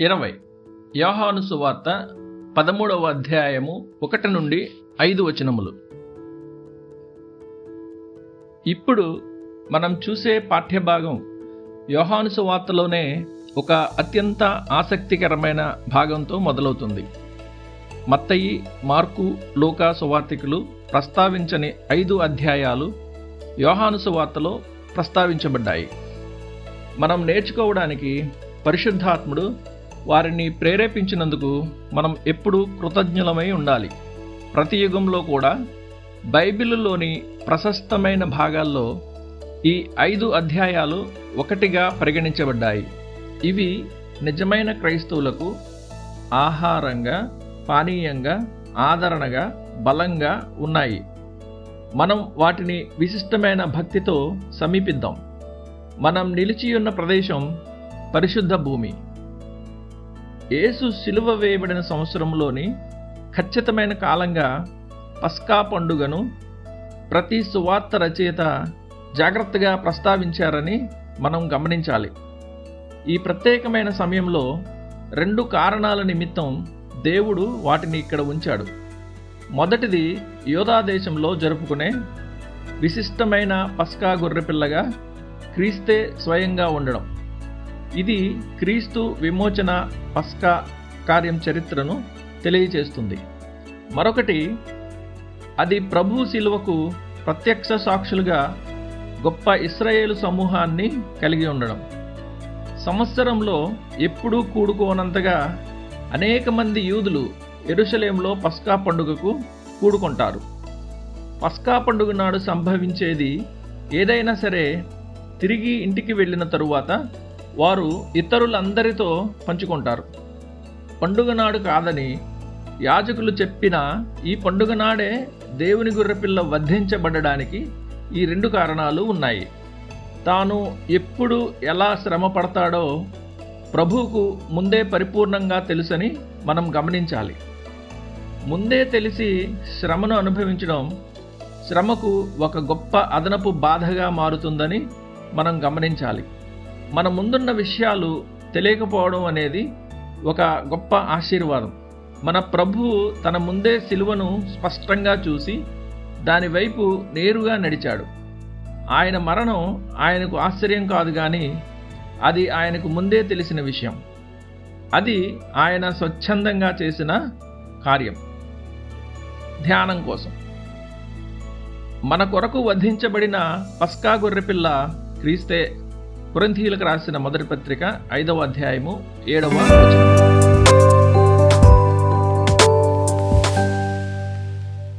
ఇరవై. యోహాను సువార్త పదమూడవ అధ్యాయము ఒకటి నుండి ఐదు వచనములు. ఇప్పుడు మనం చూసే పాఠ్యభాగం యోహాను సువార్తలోనే ఒక అత్యంత ఆసక్తికరమైన భాగంతో మొదలవుతుంది. మత్తయి మార్కు లోకా సువార్తికులు ప్రస్తావించని ఐదు అధ్యాయాలు యోహాను సువార్తలో ప్రస్తావించబడ్డాయి. మనం నేర్చుకోవడానికి పరిశుద్ధాత్ముడు వారిని ప్రేరేపించినందుకు మనం ఎప్పుడూ కృతజ్ఞులమై ఉండాలి. ప్రతి యుగంలో కూడా బైబిల్లోని ప్రశస్తమైన భాగాల్లో ఈ ఐదు అధ్యాయాలు ఒకటిగా పరిగణించబడ్డాయి. ఇవి నిజమైన క్రైస్తవులకు ఆహారంగా పానీయంగా ఆదరణగా బలంగా ఉన్నాయి. మనం వాటిని విశిష్టమైన భక్తితో సమీపిద్దాం. మనం నిలిచియున్న ప్రదేశం పరిశుద్ధ భూమి. యేసు సిలువ వేయబడిన సంవత్సరంలోని ఖచ్చితమైన కాలంగా పస్కా పండుగను ప్రతి సువార్త రచయిత జాగ్రత్తగా ప్రస్తావించారని మనం గమనించాలి. ఈ ప్రత్యేకమైన సమయంలో రెండు కారణాల నిమిత్తం దేవుడు వాటిని ఇక్కడ ఉంచాడు. మొదటిది యోధా దేశంలో జరుపుకునే విశిష్టమైన పస్కా గొర్రెపిల్లగా క్రీస్తే స్వయంగా ఉండడం. ఇది క్రీస్తు విమోచన పస్కా కార్యం చరిత్రను తెలియజేస్తుంది. మరొకటి అది ప్రభు శిలువకు ప్రత్యక్ష సాక్షులుగా గొప్ప ఇస్రాయేలు సమూహాన్ని కలిగి ఉండడం. సంవత్సరంలో ఎప్పుడూ కూడుకోనంతగా అనేక మంది యూదులు ఎరుషలేంలో పస్కా పండుగకు కూడుకుంటారు. పస్కా పండుగ నాడు సంభవించేది ఏదైనా సరే తిరిగి ఇంటికి వెళ్ళిన తరువాత వారు ఇతరులందరితో పంచుకుంటారు. పండుగ నాడు కాదని యాజకులు చెప్పిన ఈ పండుగ నాడే దేవుని గుర్రపిల్ల వధించబడడానికి ఈ రెండు కారణాలు ఉన్నాయి. తాను ఎప్పుడు ఎలా శ్రమ పడతాడో ప్రభువుకు ముందే పరిపూర్ణంగా తెలుసని మనం గమనించాలి. ముందే తెలిసి శ్రమను అనుభవించడం శ్రమకు ఒక గొప్ప అదనపు బాధగా మారుతుందని మనం గమనించాలి. మన ముందున్న విషయాలు తెలియకపోవడం అనేది ఒక గొప్ప ఆశీర్వాదం. మన ప్రభువు తన ముందే సిలువను స్పష్టంగా చూసి దాని వైపు నేరుగా నడిచాడు. ఆయన మరణం ఆయనకు ఆశ్చర్యం కాదు కానీ అది ఆయనకు ముందే తెలిసిన విషయం. అది ఆయన స్వచ్ఛందంగా చేసిన కార్యం. ధ్యానం కోసం. మన కొరకు వధించబడిన పస్కా గొర్రెపిల్ల క్రీస్తే కురంథీలకు రాసిన మొదటి పత్రిక ఐదవ అధ్యాయము ఏడవ వచనం.